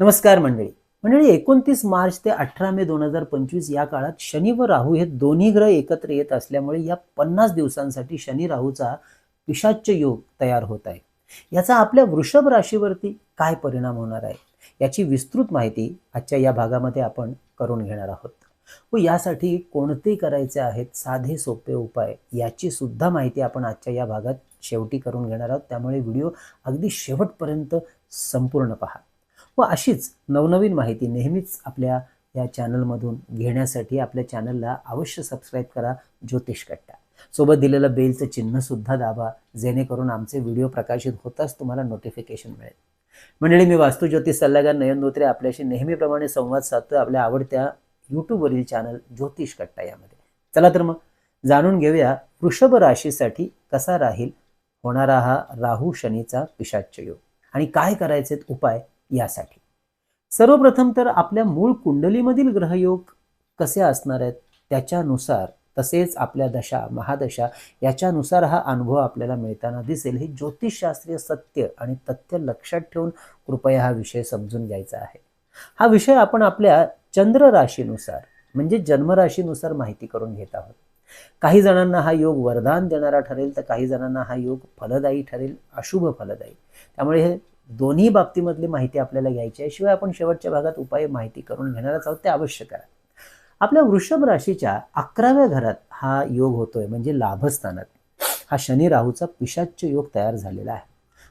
नमस्कार मंडळी. मंडळी एकोणतीस मार्च ते अठरा मे दोन हजार पंचवीस या काळात शनी व राहू हे दोन्ही ग्रह एकत्र येत असल्यामुळे या पन्नास दिवसांसाठी शनी राहूचा पिशाच्य योग तयार होत आहे. याचा आपल्या वृषभ राशीवरती काय परिणाम होणार आहे? याची विस्तृत माहिती आजच्या या भागामध्ये आपण करून घेणार आहोत. व यासाठी कोणते करायचे आहेत साधे सोपे उपाय याची सुद्धा माहिती आपण आजच्या या भागात शेवटी करून घेणार आहोत. त्यामुळे व्हिडिओ अगदी शेवटपर्यंत संपूर्ण पहा. व अशीच नवनवीन माहिती नेहमीच आपल्या या चॅनलमधून घेण्यासाठी आपल्या चॅनलला अवश्य सबस्क्राईब करा ज्योतिष कट्टा. सोबत दिलेलं बेलचं चिन्ह सुद्धा दाबा जेणेकरून आमचे व्हिडिओ प्रकाशित होताच तुम्हाला नोटिफिकेशन मिळेल. मंडळी मी वास्तू ज्योतिष सल्लागार नयन धोत्रे आपल्याशी नेहमीप्रमाणे संवाद साधतो आपल्या आवडत्या यूट्यूबवरील चॅनल ज्योतिष कट्टा यामध्ये. चला तर मग जाणून घेऊया वृषभ राशीसाठी कसा राहील होणारा हा राहू शनीचा पिशाच्य योग. आणि काय करायचे उपाय यासाठी. सर्वप्रथम तर आपल्या मूळ कुंडलीमधील ग्रहयोग कसे असणार आहेत त्याच्यानुसार तसेच आपल्या दशा महादशा याच्यानुसार हा अनुभव आपल्याला मिळताना दिसेल. हे ज्योतिषशास्त्रीय सत्य आणि तथ्य लक्षात ठेवून कृपया हा विषय समजून घ्यायचा आहे. हा विषय आपण आपल्या चंद्र राशीनुसार म्हणजे जन्मराशीनुसार माहिती करून घेत आहोत. काही जणांना हा योग वरदान देणारा ठरेल तर काही जणांना हा योग फलदायी ठरेल अशुभ फलदायी. त्यामुळे हे दोन्ही बाबतीमधली माहिती आपल्याला घ्यायची आहे. शिवाय आपण शेवटच्या भागात उपाय माहिती करून घेणारच आहोत. ते अवश्य करा. आपल्या वृषभ राशीच्या अकराव्या घरात हा योग होतोय म्हणजे लाभस्थानात. हा शनी राहूचा पिशाच्य योग तयार झालेला आहे.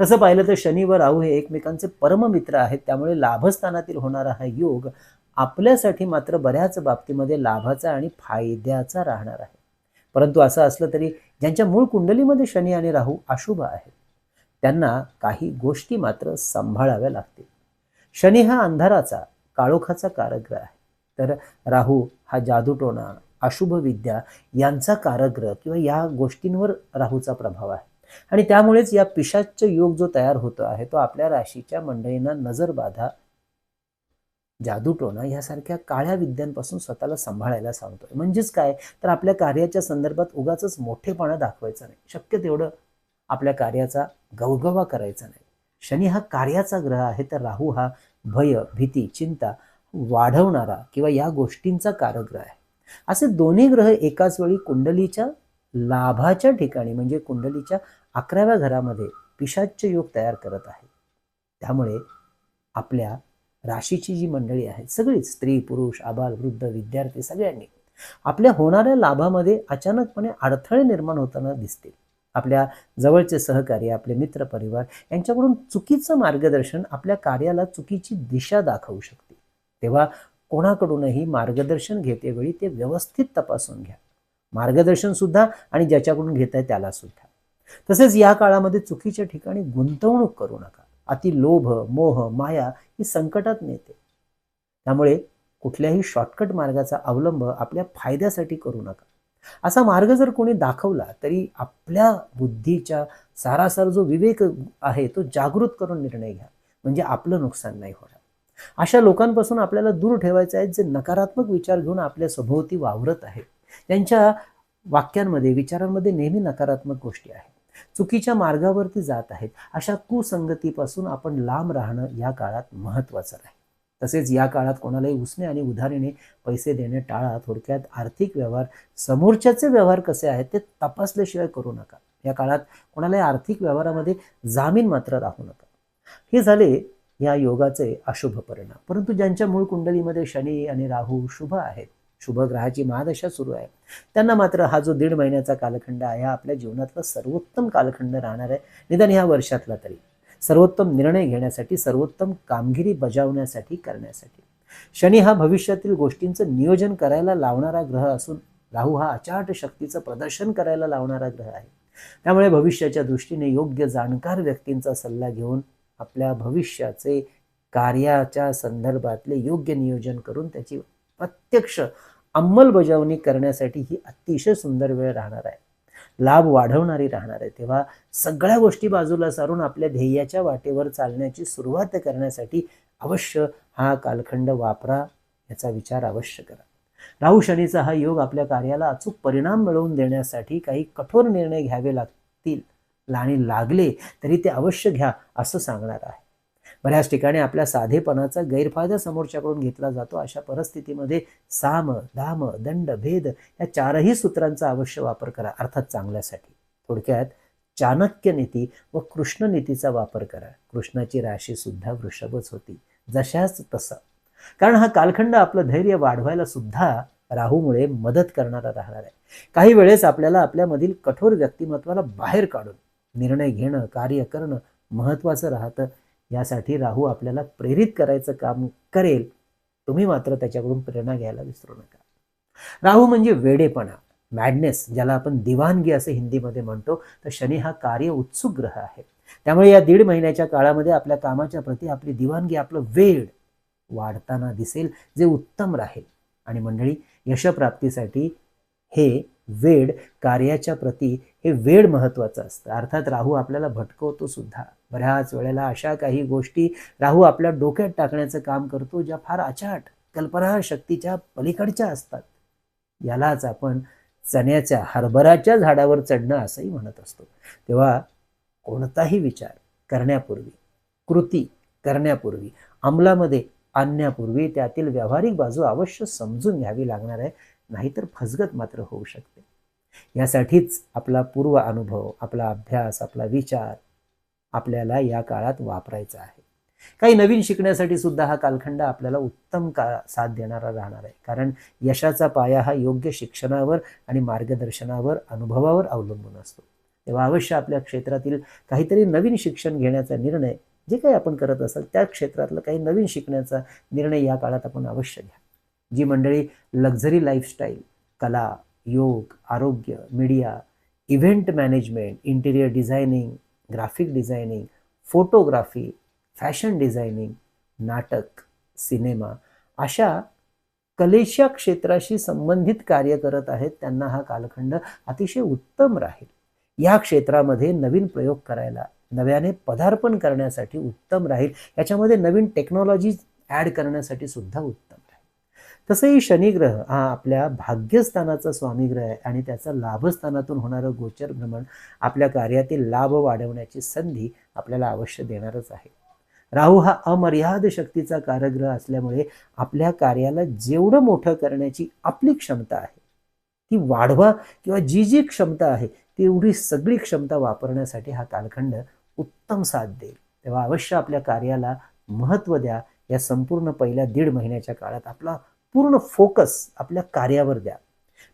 तसं पाहिलं तर शनी व राहू हे एकमेकांचे परममित्र आहेत. त्यामुळे लाभस्थानातील होणारा हा योग आपल्यासाठी मात्र बऱ्याच बाबतीमध्ये लाभाचा आणि फायद्याचा राहणार आहे. परंतु असं असलं तरी ज्यांच्या मूळ कुंडलीमध्ये शनी आणि राहू अशुभ आहेत. त्यांना काही गोष्टी मात्र सांभाळाव्या लागतील. शनी हा अंधाराचा काळोखाचा कारग्रह आहे. तर राहू हा जादूटोणा अशुभ विद्या यांचा कारग्रह किंवा या गोष्टींवर राहूचा प्रभाव आहे. आणि त्यामुळेच या पिशाच योग जो तयार होतो आहे तो आपल्या राशीच्या मंडळींना नजरबाधा जादूटोणा यासारख्या काळ्या विद्यांपासून स्वतःला सांभाळायला सांगतोय. म्हणजेच काय? तर आपल्या कार्याच्या संदर्भात उगाच मोठेपणा दाखवायचा नाही. शक्य तेवढं आपल्या कार्याचा गवगवा करायचा नाही. शनी हा कार्याचा ग्रह आहे तर राहू हा भय भीती चिंता वाढवणारा किंवा या गोष्टींचा कारग्रह आहे. असे दोन्ही ग्रह एकाच वेळी कुंडलीच्या लाभाच्या ठिकाणी म्हणजे कुंडलीच्या अकराव्या घरामध्ये पिशाच्य योग तयार करत आहे. त्यामुळे आपल्या राशीची जी मंडळी आहेत सगळीच स्त्री पुरुष आबाल वृद्ध विद्यार्थी सगळ्यांनी आपल्या होणाऱ्या लाभामध्ये अचानकपणे अडथळे निर्माण होताना दिसतील. आपल्या जवळचे सहकारी आपले मित्र परिवार यांच्याकडून चुकीचं मार्गदर्शन आपल्या कार्याला चुकीची दिशा दाखवू शकते. तेव्हा कोणाकडूनही मार्गदर्शन घेतेवेळी ते व्यवस्थित तपासून घ्या. मार्गदर्शन सुद्धा आणि ज्याच्याकडून घेताय त्याला सुद्धा. तसेच या काळामध्ये चुकीच्या ठिकाणी गुंतवणूक करू नका. अति लोभ मोह माया ही संकटात नेते. त्यामुळे कुठल्याही शॉर्टकट मार्गाचा अवलंब आपल्या फायद्यासाठी करू नका. असा मार्ग जर कोणी दाखवला तरी आपल्या बुद्धीच्या सारासार जो विवेक आहे तो जागृत करून निर्णय घ्या. म्हणजे आपलं नुकसान नाही होणार. अशा लोकांपासून आपल्याला दूर ठेवायचं आहे जे नकारात्मक विचार घेऊन आपल्या सभोवती वावरत आहेत. त्यांच्या वाक्यांमध्ये विचारांमध्ये नेहमी नकारात्मक गोष्टी आहेत. चुकीच्या मार्गावरती जात आहेत. अशा कुसंगतीपासून आपण लांब राहणं या काळात महत्त्वाचं आहे तसेच या काळात कोणालाही उसने आणि उधारीने पैसे देणे टाळा थोडक्यात आर्थिक व्यवहार समोरच्याचे व्यवहार कसे आहेत ते तपासल्याशिवाय करू नका. या काळात कोणालाही आर्थिक व्यवहारामध्ये जामीन मात्र राहू नका. हे झाले या योगाचे अशुभ परिणाम. परंतु ज्यांच्या मूळ कुंडलीमध्ये शनी आणि राहू शुभ आहेत शुभ ग्रहाची महादशा सुरू आहे त्यांना मात्र हा जो दीड महिन्याचा कालखंड आहे हा आपल्या जीवनातला सर्वोत्तम कालखंड राहणार आहे निदान ह्या वर्षातला तरी. सर्वोत्तम निर्णय घेण्यासाठी सर्वोत्तम कामगिरी बजावण्यासाठी करण्यासाठी. शनी हा भविष्यातील गोष्टींचं नियोजन करायला लावणारा ग्रह असून राहू हा अचाट शक्तीचं प्रदर्शन करायला लावणारा ग्रह आहे. त्यामुळे भविष्याच्या दृष्टीने योग्य जाणकार व्यक्तींचा सल्ला घेऊन आपल्या भविष्याचे कार्याच्या संदर्भातले योग्य नियोजन करून त्याची प्रत्यक्ष अंमलबजावणी करण्यासाठी ही अतिशय सुंदर वेळ राहणार आहे. लाभ वाढवणारी राहणार आहे. तेव्हा सगळ्या गोष्टी बाजूला सारून आपल्या ध्येयाच्या वाटेवर चालण्याची सुरुवात करण्यासाठी अवश्य हा कालखंड वापरा याचा विचार अवश्य करा. राहू शनीचा हा योग आपल्या कार्याला अचूक परिणाम मिळवून देण्यासाठी काही कठोर निर्णय घ्यावे लागतील आणि लागले तरी ते अवश्य घ्या असं सांगणार आहे. बऱ्याच ठिकाणी आपल्या साधेपणाचा गैरफायदा समोरच्याकडून घेतला जातो. अशा परिस्थितीमध्ये साम दाम दंड भेद या चारही सूत्रांचा अवश्य वापर करा. अर्थात चांगल्यासाठी. थोडक्यात चाणक्य नीती व कृष्ण नीतीचा वापर करा. कृष्णाची राशी सुद्धा वृषभच होती. जशाच तसं. कारण हा कालखंड आपलं धैर्य वाढवायला सुद्धा राहूमुळे मदत करणारा राहणार आहे. काही वेळेस आपल्याला आपल्यामधील कठोर व्यक्तिमत्वाला बाहेर काढून निर्णय घेणं कार्य करणं महत्वाचं राहतं. यासाठी राहू आपल्याला प्रेरित करायचं काम करेल. तुम्ही मात्र त्याच्याकडून प्रेरणा घ्यायला विसरू नका. राहू म्हणजे वेडेपणा मॅडनेस ज्याला आपण दिवाणगी असे हिंदीमध्ये म्हणतो. तर शनी हा कार्य उत्सुक ग्रह आहे. त्यामुळे या दीड महिन्याच्या काळामध्ये आपल्या कामाच्या प्रती आपली दिवाणगी आपलं वेळ वाढताना दिसेल जे उत्तम राहील. आणि मंडळी यशप्राप्तीसाठी हे वेड कार्याच्या प्रती हे वेळ महत्त्वाचं असतं. अर्थात राहू आपल्याला भटकवतो सुद्धा. बऱ्याच वेळेला अशा काही गोष्टी राहू आपल्या डोक्यात टाकण्याचं काम करतो ज्या फार अचाट कल्पना शक्तीच्या पलीकडच्या असतात. यालाच आपण चण्याच्या हरभराच्या झाडावर चढणं असंही म्हणत असतो. तेव्हा कोणताही विचार करण्यापूर्वी कृती करण्यापूर्वी अंमलामध्ये आणण्यापूर्वी त्यातील व्यावहारिक बाजू अवश्य समजून घ्यावी लागणार आहे. नाहीतर फसगत मात्र होऊ शकते. यासाठीच आपला पूर्व अनुभव आपला अभ्यास आपला विचार आपल्याला या काळात वापरायचा आहे. काही नवीन शिकण्यासाठी सुद्धा हा कालखंड आपल्याला उत्तम का साथ देणारा राहणार आहे. कारण यशाचा पाया हा योग्य शिक्षणावर आणि मार्गदर्शनावर अनुभवावर अवलंबून असतो. तेव्हा अवश्य आपल्या क्षेत्रातील काहीतरी नवीन शिक्षण घेण्याचा निर्णय जे काही आपण करत असाल त्या क्षेत्रातलं काही नवीन शिकण्याचा निर्णय या काळात आपण अवश्य घ्या. जी मंडळी लक्झरी लाईफस्टाईल कला योग आरोग्य media event management interior designing graphic designing photography fashion designing नाटक सिनेमा अशा कलेच्या क्षेत्राशी संबंधित कार्य करत आहेत. त्यांना हा कालखंड अतिशय उत्तम राहील. या क्षेत्रामध्ये नवीन प्रयोग करायला नव्याने पदार्पण करण्यासाठी उत्तम राहील. याच्यामध्ये नवीन टेक्नॉलॉजी ॲड करण्यासाठी सुद्धा उत्तम. तसंही शनिग्रह हा आपल्या भाग्यस्थानाचा स्वामीग्रह आहे आणि त्याचा लाभस्थानातून होणारं गोचर भ्रमण आपल्या कार्यातील लाभ वाढवण्याची संधी आपल्याला अवश्य देणारच आहे. राहू हा अमर्याद शक्तीचा कारग्रह असल्यामुळे आपल्या कार्याला जेवढं मोठं करण्याची आपली क्षमता आहे ती वाढवा किंवा जी जी क्षमता आहे तेवढी सगळी क्षमता वापरण्यासाठी हा कालखंड उत्तम साथ देईल. तेव्हा अवश्य आपल्या कार्याला महत्त्व द्या. या संपूर्ण पहिल्या दीड महिन्याच्या काळात आपला पूर्ण फोकस आपल्या कार्यावर द्या.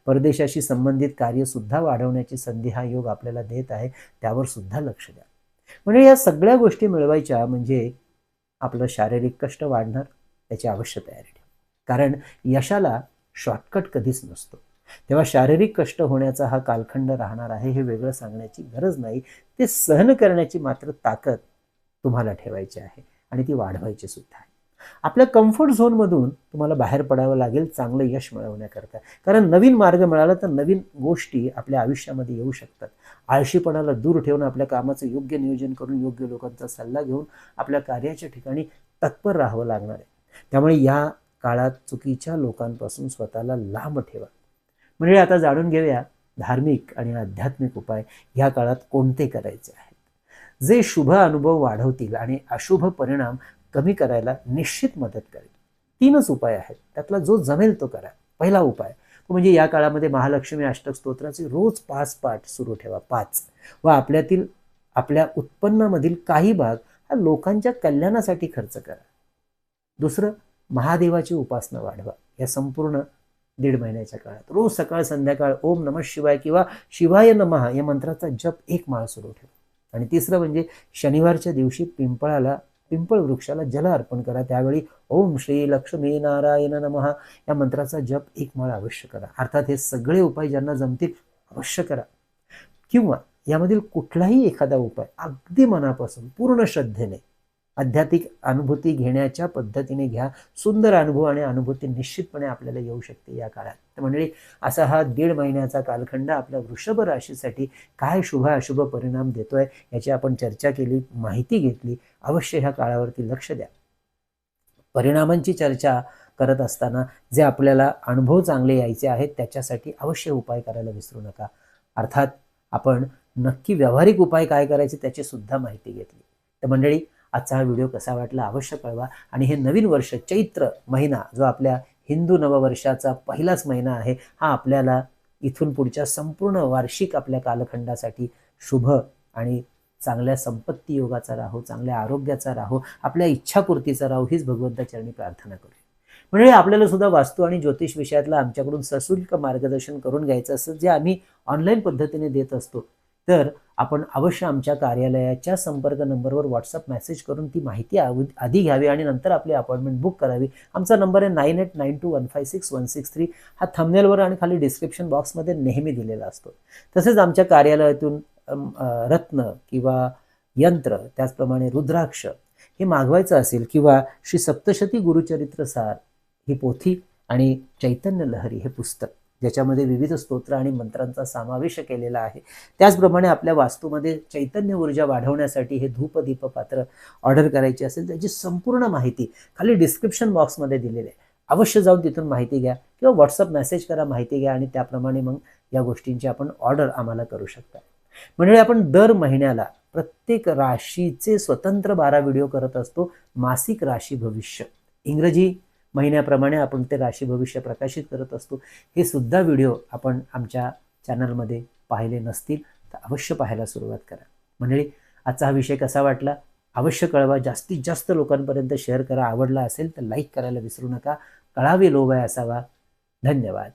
परदेशाशी संबंधित कार्य सुद्धा वाढवण्याची संधी हा योग आपल्याला देत आहे त्यावर सुद्धा लक्ष द्या. म्हणजे या सगळ्या गोष्टी मिळवायच्या म्हणजे आपलं शारीरिक कष्ट वाढणार त्याची अवश्य तयारी ठेवा. कारण यशाला शॉर्टकट कधीच नसतो. तेव्हा शारीरिक कष्ट होण्याचा हा कालखंड राहणार आहे हे वेगळं सांगण्याची गरज नाही. ते सहन करण्याची मात्र ताकद तुम्हाला ठेवायची आहे आणि ती वाढवायची सुद्धा आहे. आपल्या कम्फर्ट झोनमधून तुम्हाला बाहेर पडावं लागेल चांगलं यश मिळवण्याकरता. कारण नवीन मार्ग मिळाला तर नवीन गोष्टी आपल्या आयुष्यामध्ये येऊ शकतात. आळशीपणाला दूर ठेवून आपल्या कामाचं योग्य नियोजन करून योग्य लोकांचा सल्ला घेऊन आपल्या कार्याच्या ठिकाणी तत्पर राहावं लागणार आहे. त्यामुळे या काळात चुकीच्या लोकांपासून स्वतःला लांब ठेवा. म्हणजे आता जाणून घेऊया धार्मिक आणि आध्यात्मिक उपाय ह्या काळात कोणते करायचे आहेत? जे शुभ अनुभव वाढवतील आणि अशुभ परिणाम कमी करायला निश्चित मदत करेल. तीनच उपाय आहेत. त्यातला जो जमेल तो करा. पहिला उपाय तो म्हणजे या काळामध्ये महालक्ष्मी अष्टक स्तोत्राचे रोज पाच पाठ सुरू ठेवा. पाच. व आपल्यातील आपल्या उत्पन्नामधील काही भाग हा लोकांच्या कल्याणासाठी खर्च करा. दुसरं महादेवाची उपासना वाढवा. या संपूर्ण दीड महिन्याच्या काळात. रोज सकाळ संध्याकाळ ओम नम शिवाय किंवा शिवाय नमः या मंत्राचा जप एक माळ सुरू ठेवा. आणि तिसरं म्हणजे शनिवारच्या दिवशी पिंपळाला पिंपळ वृक्षाला जल अर्पण करा. त्यावेळी ओम श्री लक्ष्मी नारायण नमहा या मंत्राचा जप एक माळ अवश्य करा. अर्थात हे सगळे उपाय ज्यांना जमतील अवश्य करा. किंवा यामधील कुठलाही एखादा उपाय अगदी मनापासून पूर्ण श्रद्धेने आध्यात्मिक अनुभूती घेण्याच्या पद्धतीने घ्या. सुंदर अनुभव आणि अनुभूती निश्चितपणे आपल्याला येऊ शकते या काळात. तर मंडळी असा हा दीड महिन्याचा कालखंड आपल्या वृषभ राशीसाठी काय शुभ अशुभ परिणाम देतोय याची आपण चर्चा केली माहिती घेतली. अवश्य ह्या काळावरती लक्ष द्या. परिणामांची चर्चा करत असताना जे आपल्याला अनुभव चांगले यायचे आहेत त्याच्यासाठी अवश्य उपाय करायला विसरू नका. अर्थात आपण नक्की व्यावहारिक उपाय काय करायचे त्याची सुद्धा माहिती घेतली. तर मंडळी आजचा हा व्हिडिओ कसा वाटला अवश्य कळवा. आणि हे नवीन वर्ष चैत्र महिना जो आपल्या हिंदू नववर्षाचा पहिलाच महिना आहे हा आपल्याला इथून पुढच्या संपूर्ण वार्षिक आपल्या कालखंडासाठी शुभ आणि चांगल्या संपत्ती योगाचा राहो चांगल्या आरोग्याचा राहो आपल्या इच्छापूर्तीचा राहो हीच भगवंताचरणी प्रार्थना करूया. म्हणजे आपल्याला सुद्धा वास्तू आणि ज्योतिष विषयातला आमच्याकडून सशुल्क मार्गदर्शन करून घ्यायचं असं जे आम्ही ऑनलाईन पद्धतीने देत असतो. तर आपण अवश्य आमच्या कार्यालयाच्या संपर्क नंबरवर व्हॉट्सअप मेसेज करून ती माहिती आधी घ्यावी आणि नंतर आपली अपॉइंटमेंट बुक करावी. आमचा नंबर आहे nine eight nine two one five six one six three हा थंबनेलवर आणि खाली डिस्क्रिप्शन बॉक्समध्ये नेहमी दिलेला असतो. तसेच आमच्या कार्यालयातून रत्न किंवा यंत्र त्याचप्रमाणे रुद्राक्ष हे मागवायचं असेल किंवा श्री सप्तशती गुरुचरित्र सार ही पोथी आणि चैतन्य लहरी हे पुस्तक. ज्याच्यामध्ये विविध स्तोत्र आणि मंत्रांचा समावेश केलेला आहे. त्याचप्रमाणे आपल्या वास्तूमध्ये चैतन्य ऊर्जा वाढवण्यासाठी हे धूपदीप पात्र ऑर्डर करायची असेल त्याची संपूर्ण माहिती खाली डिस्क्रिप्शन बॉक्समध्ये दिलेली आहे. अवश्य जाऊन तिथून माहिती घ्या किंवा व्हॉट्सअप मेसेज करा माहिती घ्या आणि त्याप्रमाणे मग या गोष्टींची आपण ऑर्डर आम्हाला करू शकता. म्हणजे आपण दर महिन्याला प्रत्येक राशीचे स्वतंत्र बारा व्हिडिओ करत असतो मासिक राशी भविष्य. इंग्रजी महिन्याप्रमाणे आपण ते राशी भविष्य प्रकाशित करत असतो. हे सुद्धा व्हिडिओ आपण आमच्या चॅनलमध्ये पाहिले नसतील तर अवश्य पाहायला सुरुवात करा. मंडळी आजचा हा विषय कसा वाटला? अवश्य कळवा. जास्तीत जास्त लोकांपर्यंत शेअर करा. आवडला असेल तर लाईक करायला विसरू नका. कळावे लोभाय असावा. धन्यवाद.